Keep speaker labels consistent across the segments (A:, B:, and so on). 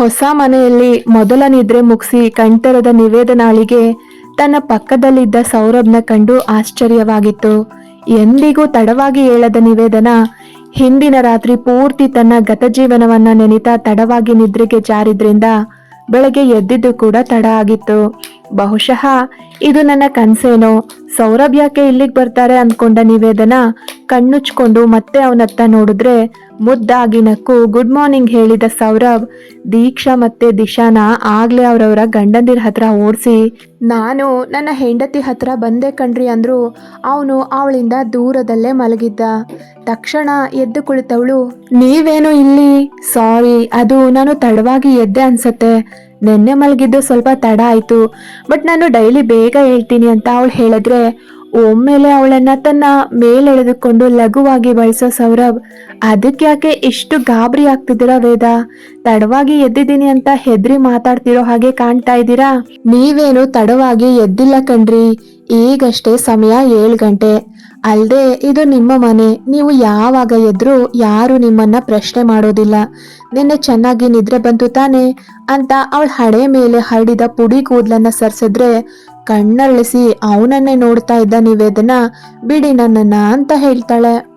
A: ಹೊಸ ಮನೆಯಲ್ಲಿ ಮೊದಲ ನಿದ್ರೆ ಮುಗಿಸಿ ಕಣ್ತೆರೆದ ನಿವೇದನಾಳಿಗೆ ತನ್ನ ಪಕ್ಕದಲ್ಲಿದ್ದ ಸೌರಭ್ನ ಕಂಡು ಆಶ್ಚರ್ಯವಾಗಿತ್ತು. ಎಂದಿಗೂ ತಡವಾಗಿ ಹೇಳದ ನಿವೇದನ, ಹಿಂದಿನ ರಾತ್ರಿ ಪೂರ್ತಿ ತನ್ನ ಗತಜೀವನವನ್ನ ನೆನಿತಾ ತಡವಾಗಿ ನಿದ್ರೆಗೆ ಜಾರಿದ್ರಿಂದ ಬೆಳಗ್ಗೆ ಎದ್ದಿದ್ದು ಕೂಡ ತಡ ಆಗಿತ್ತು. ಬಹುಶಃ ಇದು ನನ್ನ ಕನ್ಸೇನೋ. ಸೌರಭ್ ಯಾಕೆ ಇಲ್ಲಿಗೆ ಬರ್ತಾರೆ ಅಂದ್ಕೊಂಡ ನಿವೇದನ ಕಣ್ಣುಚ್ಕೊಂಡು ಮತ್ತೆ ಅವನತ್ತ ನೋಡಿದ್ರೆ ಮುದ್ದಾಗಿ ನಕ್ಕು, ಗುಡ್ ಮಾರ್ನಿಂಗ್ ಹೇಳಿದ ಸೌರಭ್ ದೀಕ್ಷಾ ಮತ್ತೆ ದಿಶಾನ ಆಗ್ಲೇ ಅವರವರ ಗಂಡಂದಿರ ಹತ್ರ ಓಡಿಸಿ, ನಾನು ನನ್ನ ಹೆಂಡತಿ ಹತ್ರ ಬಂದೆ ಕಣ್ರಿ ಅಂದ್ರು ಅವನು ಅವಳಿಂದ ದೂರದಲ್ಲೇ ಮಲಗಿದ್ದ. ತಕ್ಷಣ ಎದ್ದು ಕುಳಿತವಳು, ನೀವೇನು ಇಲ್ಲಿ? ಸಾರಿ, ಅದು ನಾನು ತಡವಾಗಿ ಎದ್ದೆ ಅನ್ಸತ್ತೆ. ನೆನ್ನೆ ಮಲಗಿದ್ದು ಸ್ವಲ್ಪ ತಡ ಆಯ್ತು. ಬಟ್ ನಾನು ಡೈಲಿ ಬೇಗ ಹೇಳ್ತೀನಿ ಅಂತ ಅವಳು ಹೇಳಿದ್ರೆ, ಒಮ್ಮೆಲೆ ಅವಳನ್ನ ತನ್ನ ಮೇಲೆಳೆದುಕೊಂಡು ಲಘುವಾಗಿ ಬಳಸೋ ಸೌರಭ್, ಅದಕ್ಕೆ ಯಾಕೆ ಇಷ್ಟು ಗಾಬರಿ ಆಗ್ತಿದ್ದೀರಾ ವೇದ? ತಡವಾಗಿ ಎದ್ದಿದ್ದೀನಿ ಅಂತ ಹೆದ್ರಿ ಮಾತಾಡ್ತಿರೋ ಹಾಗೆ ಕಾಣ್ತಾ ಇದ್ದೀರಾ? ನೀವೇನು ತಡವಾಗಿ ಎದ್ದಿಲ್ಲ ಕಣ್ರಿ. ಈಗಷ್ಟೇ ಸಮಯ ಏಳು ಗಂಟೆ. ಅಲ್ದೆ, ಇದು ನಿಮ್ಮ ಮನೆ. ನೀವು ಯಾವಾಗ ಎದ್ರು ಯಾರು ನಿಮ್ಮನ್ನ ಪ್ರಶ್ನೆ ಮಾಡೋದಿಲ್ಲ. ನಿನ್ನೆ ಚೆನ್ನಾಗಿ ನಿದ್ರೆ ಬಂತು ತಾನೆ ಅಂತ ಅವಳ ಹಳೆ ಮೇಲೆ ಹರಡಿದ ಪುಡಿ ಕೂದಲನ್ನ ಸರ್ಸಿದ್ರೆ ಕಣ್ಣಳಿಸಿ ಅವನನ್ನೇ ನೋಡ್ತಾ ಇದ್ದ ನಿವೇದನ, ಬಿಡಿ ನನ್ನನ್ನ ಅಂತ ಹೇಳ್ತಾಳೆ.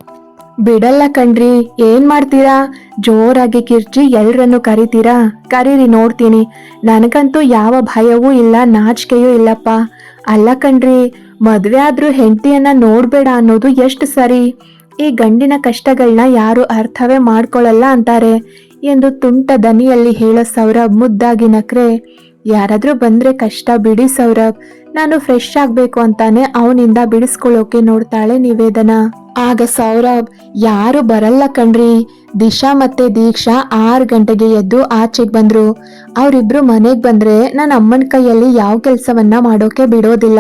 A: ಬಿಡಲ್ಲ ಕಣ್ರಿ, ಏನ್ ಮಾಡ್ತೀರಾ? ಜೋರಾಗಿ ಕಿರ್ಚಿ ಎಲ್ರನ್ನು ಕರಿತೀರಾ? ಕರೀರಿ, ನೋಡ್ತೀನಿ. ನನಗಂತೂ ಯಾವ ಭಯವೂ ಇಲ್ಲ, ನಾಚಿಕೆಯೂ ಇಲ್ಲಪ್ಪ. ಅಲ್ಲ ಕಣ್ರಿ ಮದ್ವೆ ಆದ್ರೂ ಹೆಂಡತಿಯನ್ನ ನೋಡ್ಬೇಡ ಅನ್ನೋದು ಎಷ್ಟು ಸರಿ? ಈ ಗಂಡಿನ ಕಷ್ಟಗಳನ್ನ ಯಾರು ಅರ್ಥವೇ ಮಾಡ್ಕೊಳ್ಳಲ್ಲ ಅಂತಾರೆ ಎಂದು ತುಂಟ ದನಿಯಲ್ಲಿ ಹೇಳೋ ಸೌರಭ್ ಮುದ್ದಾಗಿ ನಕ್ರೆ. ಯಾರಾದ್ರೂ ಬಂದ್ರೆ ಕಷ್ಟ ಬಿಡಿ ಸೌರಭ್, ನಾನು ಫ್ರೆಶ್ ಆಗ್ಬೇಕು ಅಂತಾನೆ ಅವನಿಂದ ಬಿಡಿಸ್ಕೊಳ್ಳೋಕೆ ನೋಡ್ತಾಳೆ ನಿವೇದನ. ಆಗ ಸೌರಭ್, ಯಾರು ಬರಲ್ಲ ಕಣ್ರಿ. ದಿಶಾ ಮತ್ತೆ ದೀಕ್ಷಾ ಆರು ಗಂಟೆಗೆ ಎದ್ದು ಆಚೆಗೆ ಬಂದ್ರು. ಅವರಿಬ್ರು ಮನೆಗೆ ಬಂದ್ರೆ ನನ್ನ ಅಮ್ಮನ ಕೈಯಲ್ಲಿ ಯಾವ ಕೆಲಸವನ್ನ ಮಾಡೋಕೆ ಬಿಡೋದಿಲ್ಲ.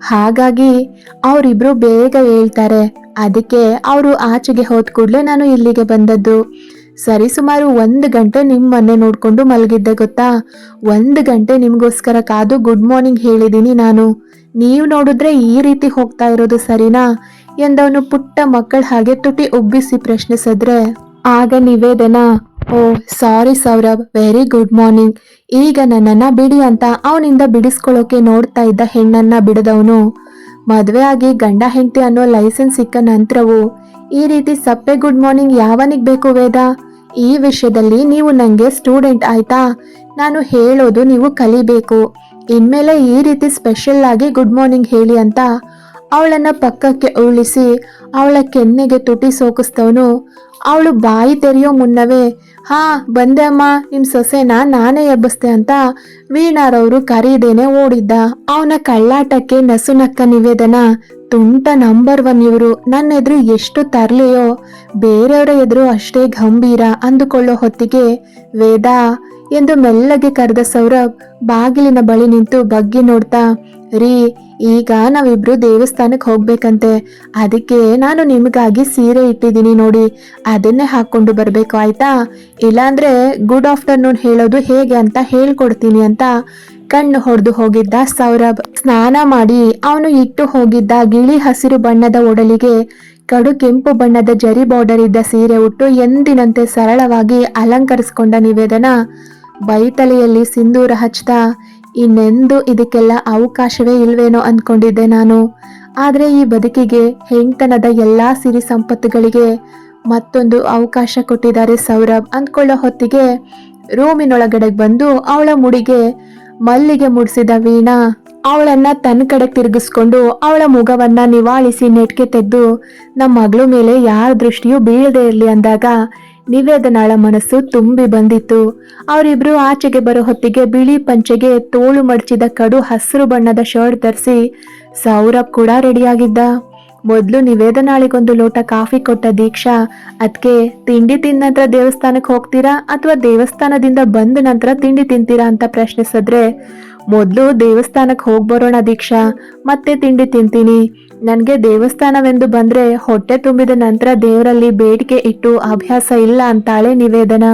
A: ಹಾಗಾಗಿ ಅವರಿಬ್ರು ಬೇಗ ಹೇಳ್ತಾರೆ. ಅದಕ್ಕೆ ಅವರು ಆಚೆಗೆ ಹೋದ ಕೂಡಲೇ ನಾನು ಇಲ್ಲಿಗೆ ಬಂದದ್ದು. ಸರಿ, ಸುಮಾರು ಒಂದು ಗಂಟೆ ನಿಮ್ಮ ಮನೆ ನೋಡಿಕೊಂಡು ಮಲಗಿದ್ದೆ, ಗೊತ್ತಾ? ಒಂದು ಗಂಟೆ ನಿಮಗೋಸ್ಕರ ಕಾದು ಗುಡ್ ಮಾರ್ನಿಂಗ್ ಹೇಳಿದ್ದೀನಿ ನಾನು. ನೀವು ನೋಡಿದ್ರೆ ಈ ರೀತಿ ಹೋಗ್ತಾ ಇರೋದು ಸರಿನಾ? ಎಂದವನು ಪುಟ್ಟ ಮಕ್ಕಳ ಹಾಗೆ ತುಟಿ ಉಬ್ಬಿಸಿ ಪ್ರಶ್ನಿಸಿದ್ರೆ, ಆಗ Nivedana, oh, sorry Saurabh, very good morning. ಈಗ ನನ್ನನ್ನ ಬಿಡಿ ಅಂತ ಅವನಿಂದ ಬಿಡಿಸ್ಕೊಳ್ಳೋಕೆ ನೋಡ್ತಾ ಇದ್ದ ಹೆಣ್ಣನ್ನ ಬಿಡದವನು. ಮದುವೆ ಆಗಿ ಗಂಡ ಹೆಂಡತಿ ಅನ್ನೋ ಲೈಸೆನ್ಸ್ ಸಿಕ್ಕ ನಂತರವು, ಈ ರೀತಿ ಸಪ್ಪೆ ಗುಡ್ ಮಾರ್ನಿಂಗ್ ಯಾವನಿಗೆ ಬೇಕು ವೇದ? ಈ ವಿಷಯದಲ್ಲಿ ನೀವು ನನಗೆ ಸ್ಟೂಡೆಂಟ್ ಆಯ್ತಾ? ನಾನು ಹೇಳೋದು ನೀವು ಕಲಿಬೇಕು. ಇನ್ಮೇಲೆ ಈ ರೀತಿ ಸ್ಪೆಷಲ್ ಆಗಿ ಗುಡ್ ಮಾರ್ನಿಂಗ್ ಹೇಳಿ ಅಂತ ಅವಳನ್ನ ಪಕ್ಕಕ್ಕೆ ಉರುಳಿಸಿ ಅವಳ ಕೆನ್ನೆಗೆ ತುಟಿ ಸೋಕಿಸ್ತವನು. ಅವಳು ಬಾಯಿ ತೆರೆಯೋ ಮುನ್ನವೇ, ಹಾ, ಬಂದೆ ಅಮ್ಮ ನಿಮ್ಮ ಸೊಸೆನ ನಾನೇ ಎಬ್ಬಿಸ್ದೆ ಅಂತ ವೀಣಾರವರು ಕರೀದೇನೆ ಓಡಿದ್ದ. ಅವನ ಕಳ್ಳಾಟಕ್ಕೆ ನಸುನಕ್ಕ ನಿವೇದನ. ತುಂಟ ನಂಬರ್ ಒನ್ ಇವರು, ನನ್ನ ಎದುರು ಎಷ್ಟು ತರಲೆಯೋ, ಬೇರೆಯವರ ಎದುರು ಅಷ್ಟೇ ಗಂಭೀರ ಅಂದುಕೊಳ್ಳೋ ಹೊತ್ತಿಗೆ, ವೇದ ಎಂದು ಮೆಲ್ಲಗೆ ಕರೆದ ಸೌರಭ್ ಬಾಗಿಲಿನ ಬಳಿ ನಿಂತು ಬಗ್ಗಿ ನೋಡ್ತಾ, ರೀ ಈಗ ನಾವಿಬ್ರು ದೇವಸ್ಥಾನಕ್ಕೆ ಹೋಗ್ಬೇಕಂತೆ. ಅದಕ್ಕೆ ನಾನು ನಿಮಗಾಗಿ ಸೀರೆ ಇಟ್ಟಿದ್ದೀನಿ ನೋಡಿ. ಅದನ್ನೇ ಹಾಕೊಂಡು ಬರ್ಬೇಕು, ಆಯ್ತಾ? ಇಲ್ಲಾಂದ್ರೆ ಗುಡ್ ಆಫ್ಟರ್ನೂನ್ ಹೇಳೋದು ಹೇಗೆ ಅಂತ ಹೇಳ್ಕೊಡ್ತೀನಿ ಅಂತ ಕಣ್ಣು ಹೊಡೆದು ಹೋಗಿದ್ದ ಸೌರಭ್. ಸ್ನಾನ ಮಾಡಿ ಅವನು ಇಟ್ಟು ಹೋಗಿದ್ದ ಗಿಳಿ ಹಸಿರು ಬಣ್ಣದ ಒಡಲಿಗೆ ಕಡು ಕೆಂಪು ಬಣ್ಣದ ಜರಿ ಬಾರ್ಡರ್ ಇದ್ದ ಸೀರೆ ಉಟ್ಟು ಎಂದಿನಂತೆ ಸರಳವಾಗಿ ಅಲಂಕರಿಸಿಕೊಂಡ ನಿವೇದನ. ಬೈತಲೆಯಲ್ಲಿ ಸಿಂಧೂರ ಹಚ್ತಾ ಇನ್ನೆಂದು ಇದಕ್ಕೆಲ್ಲ ಅವಕಾಶವೇ ಇಲ್ವೇನೋ ಅಂದ್ಕೊಂಡಿದ್ದೆ ನಾನು. ಆದರೆ ಈ ಬದುಕಿಗೆ ಹೆಂಗ್ತನದ ಎಲ್ಲಾ ಸಿರಿ ಸಂಪತ್ತುಗಳಿಗೆ ಮತ್ತೊಂದು ಅವಕಾಶ ಕೊಟ್ಟಿದ್ದಾರೆ ಸೌರಭ್. ಅಂದ್ಕೊಳ್ಳೋ ಹೊತ್ತಿಗೆ ರೂಮಿನೊಳಗಡೆ ಬಂದು ಅವಳ ಮುಡಿಗೆ ಮಲ್ಲಿಗೆ ಮುಡಿಸಿದ ವೀಣಾ. ಅವಳನ್ನ ತನ್ನ ಕಡೆ ತಿರುಗಿಸ್ಕೊಂಡು ಅವಳ ಮುಖವನ್ನ ನಿವಾಳಿಸಿ ನೆಟ್ಗೆ ತೆಗೆದು ನಮ್ಮ ಮಗಳು ಮೇಲೆ ಯಾರ ದೃಷ್ಟಿಯೂ ಬೀಳದೇ ಇರಲಿ ಅಂದಾಗ ನಿವೇದನಾಳ ಮನಸ್ಸು ತುಂಬಿ ಬಂದಿತ್ತು. ಅವರಿಬ್ರು ಆಚೆಗೆ ಬರೋ ಹೊತ್ತಿಗೆ ಬಿಳಿ ಪಂಚೆಗೆ ತೋಳು ಮಡಚಿದ ಕಡು ಹಸಿರು ಬಣ್ಣದ ಶರ್ಟ್ ಧರಿಸಿ, ಸೌರಭ್ ಕೂಡ ರೆಡಿಯಾಗಿದ್ದ. ಮೊದಲು ನಿವೇದನಾಳಿಗೊಂದು ಲೋಟ ಕಾಫಿ ಕೊಟ್ಟ ದೀಕ್ಷಾ ಅದಕ್ಕೆ ತಿಂಡಿ ತಿಂದ ನಂತರ ದೇವಸ್ಥಾನಕ್ಕೆ ಹೋಗ್ತೀರಾ ಅಥವಾ ದೇವಸ್ಥಾನದಿಂದ ಬಂದ ನಂತರ ತಿಂಡಿ ತಿಂತೀರಾ ಅಂತ ಪ್ರಶ್ನಿಸಿದ್ರೆ ಮೊದಲು ದೇವಸ್ಥಾನಕ್ಕೆ ಹೋಗಿ ಬರೋಣ ದೀಕ್ಷಾ, ಮತ್ತೆ ತಿಂಡಿ ತಿಂತೀನಿ. ನನಗೆ ದೇವಸ್ಥಾನವೆಂದು ಬಂದ್ರೆ ಹೊಟ್ಟೆ ತುಂಬಿದ ನಂತರ ದೇವರಲ್ಲಿ ಬೇಡಿಕೆ ಇಟ್ಟು ಅಭ್ಯಾಸ ಇಲ್ಲ ಅಂತಾಳೆ ನಿವೇದನ.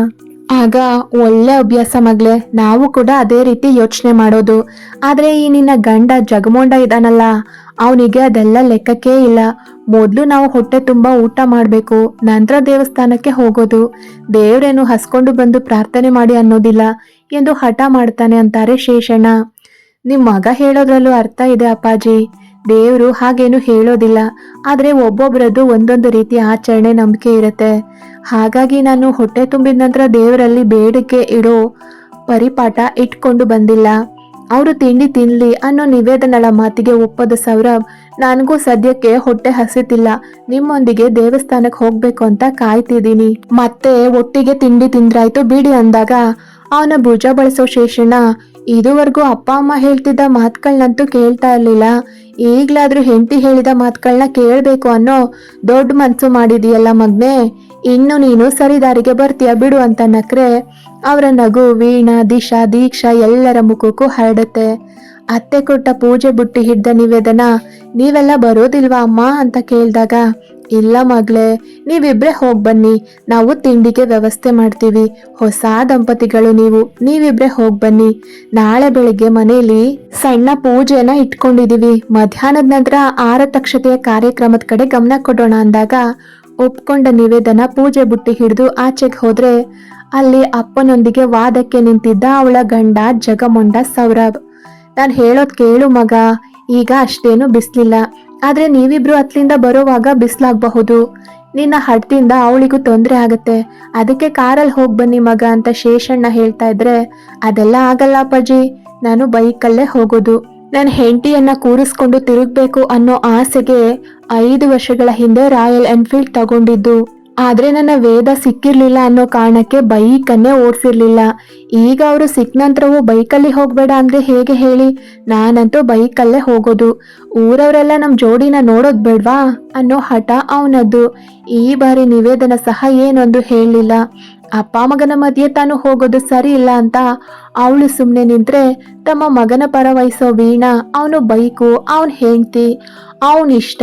A: ಆಗ ಒಳ್ಳೆ ಅಭ್ಯಾಸ ಮಗ್ಲೆ ನಾವು ಕೂಡ ಅದೇ ರೀತಿ ಯೋಚನೆ ಮಾಡೋದು. ಆದರೆ ಈ ನಿನ್ನ ಗಂಡ ಜಗಮೊಂಡ ಇದಾನಲ್ಲ, ಅವನಿಗೆ ಅದೆಲ್ಲ ಲೆಕ್ಕಕ್ಕೇ ಇಲ್ಲ. ಮೊದಲು ನಾವು ಹೊಟ್ಟೆ ತುಂಬಾ ಊಟ ಮಾಡಬೇಕು, ನಂತರ ದೇವಸ್ಥಾನಕ್ಕೆ ಹೋಗೋದು. ದೇವರೇನು ಹಸ್ಕೊಂಡು ಬಂದು ಪ್ರಾರ್ಥನೆ ಮಾಡಿ ಅನ್ನೋದಿಲ್ಲ. ಎಂದು ಹಠ ಮಾಡ್ತಾನೆ ಅಂತಾರೆ ಶೇಷಣ್ಣ. ನಿಮ್ಮ ಮಗ ಹೇಳೋದ್ರಲ್ಲೂ ಅರ್ಥ ಇದೆ ಅಪ್ಪಾಜಿ. ದೇವರು ಹಾಗೇನು ಹೇಳೋದಿಲ್ಲ. ಆದ್ರೆ ಒಬ್ಬೊಬ್ಬರದ್ದು ಒಂದೊಂದು ರೀತಿ ಆಚರಣೆ ನಂಬಿಕೆ ಇರುತ್ತೆ. ಹಾಗಾಗಿ ನಾನು ಹೊಟ್ಟೆ ತುಂಬಿದ ನಂತರ ದೇವರಲ್ಲಿ ಬೇಡಿಕೆ ಇಡೋ ಪರಿಪಾಠ ಇಟ್ಕೊಂಡು ಬಂದಿಲ್ಲ. ಅವರು ತಿಂಡಿ ತಿನ್ಲಿ ಅನ್ನೋ ನಿವೇದನಳ ಮಾತಿಗೆ ಒಪ್ಪದ ಸೌರಭ್, ನನಗೂ ಸದ್ಯಕ್ಕೆ ಹೊಟ್ಟೆ ಹಸಿತಿಲ್ಲ. ನಿಮ್ಮೊಂದಿಗೆ ದೇವಸ್ಥಾನಕ್ಕೆ ಹೋಗ್ಬೇಕು ಅಂತ ಕಾಯ್ತಿದ್ದೀನಿ. ಮತ್ತೆ ಒಟ್ಟಿಗೆ ತಿಂಡಿ ತಿಂದ್ರಾಯ್ತು ಬಿಡಿ ಅಂದಾಗ ಅವನ ಭುಜ ಬಳಸೋ ಶೇಷಣ್ಣ, ಇದುವರೆಗೂ ಅಪ್ಪ, ಅಮ್ಮ ಹೇಳ್ತಿದ್ದ ಮಾತುಗಳನ್ನಂತೂ ಕೇಳ್ತಾ ಇರಲಿಲ್ಲ. ಈಗ್ಲಾದ್ರೂ ಹೆಂಡತಿ ಹೇಳಿದ ಮಾತುಗಳನ್ನ ಕೇಳಬೇಕು ಅನ್ನೋ ದೊಡ್ಡ ಮನಸ್ಸು ಮಾಡಿದೀಯಲ್ಲ ಮಗ್ನೆ. ಇನ್ನು ನೀನು ಸರಿದಾರಿಗೆ ಬರ್ತೀಯ ಬಿಡು ಅಂತ ನಕ್ರೆ. ಅವರ ನಗು, ವೀಣಾ, ದಿಶಾ, ದೀಕ್ಷಾ ಎಲ್ಲರ ಮುಖಕ್ಕೂ ಹರಡುತ್ತೆ. ಅತ್ತೆ ಕೊಟ್ಟ ಪೂಜೆ ಬುಟ್ಟಿ ಹಿಡ್ದ ನಿವೇದನ ನೀವೆಲ್ಲ ಬರೋದಿಲ್ವಾ ಅಮ್ಮ ಅಂತ ಕೇಳಿದಾಗ, ಇಲ್ಲ ಮಗಳೇ, ನೀವಿಬ್ರೆ ಹೋಗಿ ಬನ್ನಿ. ನಾವು ತಿಂಡಿಗೆ ವ್ಯವಸ್ಥೆ ಮಾಡ್ತೀವಿ. ಹೊಸ ದಂಪತಿಗಳು ನೀವು, ನೀವಿಬ್ರೆ ಹೋಗಿ ಬನ್ನಿ. ನಾಳೆ ಬೆಳಿಗ್ಗೆ ಮನೆಯಲ್ಲಿ ಸಣ್ಣ ಪೂಜೆನ ಇಟ್ಕೊಂಡಿದ್ದೀವಿ ಮಧ್ಯಾಹ್ನದ ನಂತರ ಆರತಕ್ಷತೆಯ ಕಾರ್ಯಕ್ರಮದ ಕಡೆ ಗಮನ ಕೊಡೋಣ ಅಂದಾಗ, ಒಪ್ಕೊಂಡ ನಿವೇದನ ಪೂಜೆ ಬುಟ್ಟಿ ಹಿಡಿದು ಆಚೆಗೆ ಹೋದ್ರೆ, ಅಲ್ಲಿ ಅಪ್ಪನೊಂದಿಗೆ ವಾದಕ್ಕೆ ನಿಂತಿದ್ದ ಅವಳ ಗಂಡ ಜಗಮೊಂಡ ಸೌರಭ್. ನಾನು ಹೇಳೋದ್ ಕೇಳು ಮಗ ಈಗ ಅಷ್ಟೇನು ಬಿಸ್ಲಿಲ್ಲ. ಆದ್ರೆ ನೀವಿಬ್ರು ಅತ್ಲಿಂದ ಬರೋವಾಗ ಬಿಸ್ಲಾಗಬಹುದು. ನಿನ್ನ ಹಡ್ದಿಂದ ಅವಳಿಗೂ ತೊಂದರೆ ಆಗತ್ತೆ. ಅದಕ್ಕೆ ಕಾರಲ್ಲಿ ಹೋಗಿ ಬನ್ನಿ ಮಗ ಅಂತ ಶೇಷಣ್ಣ ಹೇಳ್ತಾ ಇದ್ರೆ, ಅದೆಲ್ಲ ಆಗಲ್ಲ ಅಪ್ಪಾಜಿ. ನಾನು ಬೈಕಲ್ಲೇ ಹೋಗೋದು. ನನ್ನ ಹೆಂಡತಿಯನ್ನ ಕೂರಿಸ್ಕೊಂಡು ತಿರುಗಬೇಕು ಅನ್ನೋ ಆಸೆಗೆ ಐದು ವರ್ಷಗಳ ಹಿಂದೆ ರಾಯಲ್ ಎನ್ಫೀಲ್ಡ್ ತಗೊಂಡಿದ್ದು. ಆದ್ರೆ ನನ್ನ ವೇದ ಸಿಕ್ಕಿರ್ಲಿಲ್ಲ ಅನ್ನೋ ಕಾರಣಕ್ಕೆ ಬೈಕನ್ನೇ ಓಡಿಸಿರ್ಲಿಲ್ಲ. ಈಗ ಅವರು ಸಿಕ್ಕ ನಂತರವೂ ಬೈಕಲ್ಲಿ ಹೋಗ್ಬೇಡ ಅಂದ್ರೆ ಹೇಗೆ ಹೇಳಿ? ನಾನಂತೂ ಬೈಕಲ್ಲೇ ಹೋಗೋದು. ಊರವರೆಲ್ಲ ನಮ್ ಜೋಡಿನ ನೋಡೋದ್ ಬೇಡ್ವಾ? ಅನ್ನೋ ಹಠ ಅವನದ್ದು. ಈ ಬಾರಿ ನಿವೇದನ ಸಹ ಏನೊಂದು ಹೇಳಲಿಲ್ಲ. ಅಪ್ಪ ಮಗನ ಮಧ್ಯೆ ತಾನು ಹೋಗೋದು ಸರಿ ಇಲ್ಲ ಅಂತ ಅವಳು ಸುಮ್ಮನೆ ನಿಂತ್ರೆ ತಮ್ಮ ಮಗನ ಪರವಹಿಸೋ ವೀಣಾ, ಅವನು ಬೈಕು, ಅವನ್ ಹೆಂಡ್ತಿ, ಅವನಿಷ್ಟ.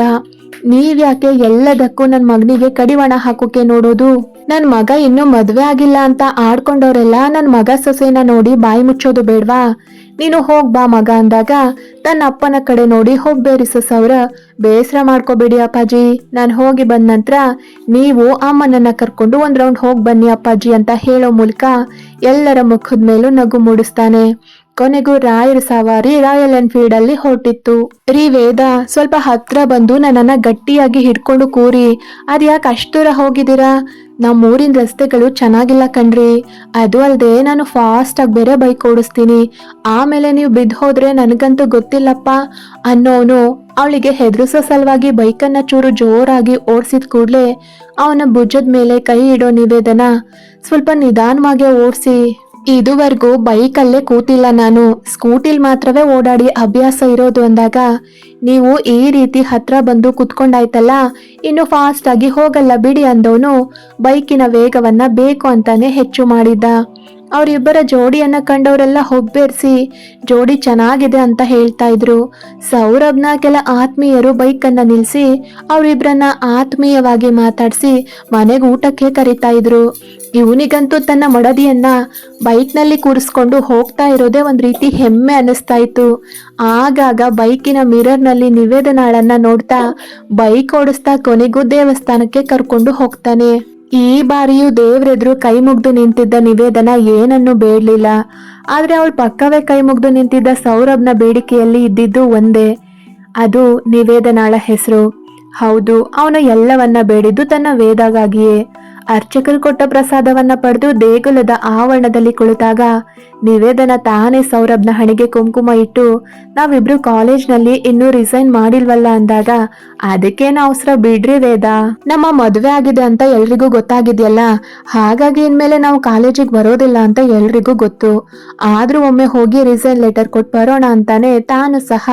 A: ನೀವ್ಯಾಕೆ ಎಲ್ಲದಕ್ಕೂ ನನ್ ಮಗನಿಗೆ ಕಡಿವಾಣ ಹಾಕೋಕೆ ನೋಡೋದು? ನನ್ ಮಗ ಇನ್ನೂ ಮದ್ವೆ ಆಗಿಲ್ಲ ಅಂತ ಆಡ್ಕೊಂಡವ್ರೆಲ್ಲ ನನ್ ಮಗ ಸೊಸೆನ ನೋಡಿ ಬಾಯಿ ಮುಚ್ಚೋದು ಬೇಡ್ವಾ? ನೀನು ಹೋಗ್ ಬಾ ಮಗ ಅಂದಾಗ ತನ್ನ ಅಪ್ಪನ ಕಡೆ ನೋಡಿ ಹೋಗ್ಬೇರಿಸೋ ಸೊಸವ್ರ ಬೇಸರ ಮಾಡ್ಕೋಬೇಡಿ ಅಪ್ಪಾಜಿ. ನಾನು ಹೋಗಿ ಬಂದ ನಂತರ ನೀವು ಅಮ್ಮನನ್ನ ಕರ್ಕೊಂಡು ಒಂದ್ ರೌಂಡ್ ಹೋಗ್ ಬನ್ನಿ ಅಪ್ಪಾಜಿ ಅಂತ ಹೇಳೋ ಮೂಲಕ ಎಲ್ಲರ ಮುಖದ ಮೇಲೂ ನಗು ಮೂಡಿಸ್ತಾನೆ. ಕೊನೆಗೂ ರಾಯರ ಸವಾರಿ ರಾಯಲ್ ಎನ್ಫೀಲ್ಡ್ ಅಲ್ಲಿ ಹೊರಟಿತ್ತು. ರೀ ವೇದ ಸ್ವಲ್ಪ ಹತ್ರ ಬಂದು ನನ್ನನ್ನ ಗಟ್ಟಿಯಾಗಿ ಹಿಡ್ಕೊಂಡು ಕೂರಿ, ಅದ್ಯಾಕೆ ಅಷ್ಟು ದೂರ ಹೋಗಿದ್ದೀರಾ? ನಮ್ಮ ಊರಿನ ರಸ್ತೆಗಳು ಚೆನ್ನಾಗಿಲ್ಲ ಕಣ್ರಿ. ಅದು ಅಲ್ಲದೆ ನಾನು ಫಾಸ್ಟ್ ಆಗಿ ಬೇರೆ ಬೈಕ್ ಓಡಿಸ್ತೀನಿ. ಆಮೇಲೆ ನೀವು ಬಿದ್ದು ಹೋದ್ರೆ ನನಗಂತೂ ಗೊತ್ತಿಲ್ಲಪ್ಪ ಅನ್ನೋನು ಅವಳಿಗೆ ಹೆದರಿಸೋ ಸಲುವಾಗಿ ಬೈಕನ್ನು ಚೂರು ಜೋರಾಗಿ ಓಡಿಸಿದ ಕೂಡಲೇ ಅವನ ಭುಜದ ಮೇಲೆ ಕೈ ಇಡೋ ನಿವೇದನ ಸ್ವಲ್ಪ ನಿಧಾನವಾಗಿ ಓಡಿಸಿ ಇದುವರೆಗೂ ಬೈಕಲ್ಲೇ ಕೂತಿಲ್ಲ ನಾನು. ಸ್ಕೂಟಿಲ್ ಮಾತ್ರವೇ ಓಡಾಡಿ ಅಭ್ಯಾಸ ಇರೋದು ಅಂದಾಗ, ನೀವು ಈ ರೀತಿ ಹತ್ರ ಬಂದು ಕುತ್ಕೊಂಡಾಯ್ತಲ್ಲ, ಇನ್ನು ಫಾಸ್ಟ್ ಆಗಿ ಹೋಗಲ್ಲ ಬಿಡಿ ಅಂದವನು ಬೈಕಿನ ವೇಗವನ್ನ ಬೇಕು ಅಂತಾನೆ ಹೆಚ್ಚು ಮಾಡಿದ್ದ. ಅವರಿಬ್ಬರ ಜೋಡಿಯನ್ನ ಕಂಡವರೆಲ್ಲ ಹೊಬ್ಬೆರ್ಸಿ, ಜೋಡಿ ಚೆನ್ನಾಗಿದೆ ಅಂತ ಹೇಳ್ತಾ ಇದ್ರು. ಸೌರಭ್ನ ಕೆಲ ಆತ್ಮೀಯರು ಬೈಕನ್ನ ನಿಲ್ಸಿ ಅವರಿಬ್ಬರನ್ನ ಆತ್ಮೀಯವಾಗಿ ಮಾತಾಡಿಸಿ ಮನೆಗೆ ಊಟಕ್ಕೆ ಕರಿತಾ ಇದ್ರು. ಇವನಿಗಂತೂ ತನ್ನ ಮಡದಿಯನ್ನ ಬೈಕ್ನಲ್ಲಿ ಕೂರಿಸ್ಕೊಂಡು ಹೋಗ್ತಾ ಇರೋದೇ ಒಂದು ರೀತಿ ಹೆಮ್ಮೆ ಅನ್ನಿಸ್ತಾ ಇತ್ತು. ಆಗಾಗ ಬೈಕಿನ ಮಿರರ್ನಲ್ಲಿ ನಿವೇದನಾಳನ್ನ ನೋಡ್ತಾ ಬೈಕ್ ಓಡಿಸ್ತಾ ಕೊನೆಗೂ ದೇವಸ್ಥಾನಕ್ಕೆ ಕರ್ಕೊಂಡು ಹೋಗ್ತಾನೆ. ಈ ಬಾರಿಯೂ ದೇವ್ರೆದ್ರು ಕೈ ಮುಗ್ದು ನಿಂತಿದ್ದ ನಿವೇದನ ಏನನ್ನು ಬೇಡಲಿಲ್ಲ. ಆದ್ರೆ ಅವಳು ಪಕ್ಕವೇ ಕೈ ಮುಗ್ದು ನಿಂತಿದ್ದ ಸೌರಭ್ನ ಬೇಡಿಕೆಯಲ್ಲಿ ಇದ್ದಿದ್ದು ಒಂದೇ. ಅದು ನಿವೇದನಾಳ ಹೆಸರು. ಹೌದು, ಅವನು ಎಲ್ಲವನ್ನ ಬೇಡಿದ್ದು ತನ್ನ ವೇದಗಾಗಿಯೇ. ಅರ್ಚಕರು ಕೊಟ್ಟ ಪ್ರಸಾದವನ್ನ ಪಡೆದು ದೇಗುಲದ ಆವರಣದಲ್ಲಿ ಕುಳಿತಾಗ ನಿವೇದನ ತಾನೇ ಸೌರಭ್ನ ಹಣೆಗೆ ಕುಂಕುಮ ಇಟ್ಟು ನಾವಿಬ್ರು ಕಾಲೇಜ್ನಲ್ಲಿ ಇನ್ನೂ ರಿಸೈನ್ ಮಾಡಿಲ್ವಲ್ಲ ಅಂದಾಗ ಅದಕ್ಕೇನು ಅವಸರ ಬಿಡ್ರಿ ವೇದ. ನಮ್ಮ ಮದುವೆ ಆಗಿದೆ ಅಂತ ಎಲ್ರಿಗೂ ಗೊತ್ತಾಗಿದೆಯಲ್ಲ? ಹಾಗಾಗಿ ಇನ್ಮೇಲೆ ನಾವು ಕಾಲೇಜಿಗೆ ಬರೋದಿಲ್ಲ ಅಂತ ಎಲ್ರಿಗೂ ಗೊತ್ತು. ಆದ್ರೂ ಒಮ್ಮೆ ಹೋಗಿ ರಿಸೈನ್ ಲೆಟರ್ ಕೊಟ್ಟು ಬರೋಣ ಅಂತಾನೆ ತಾನು ಸಹ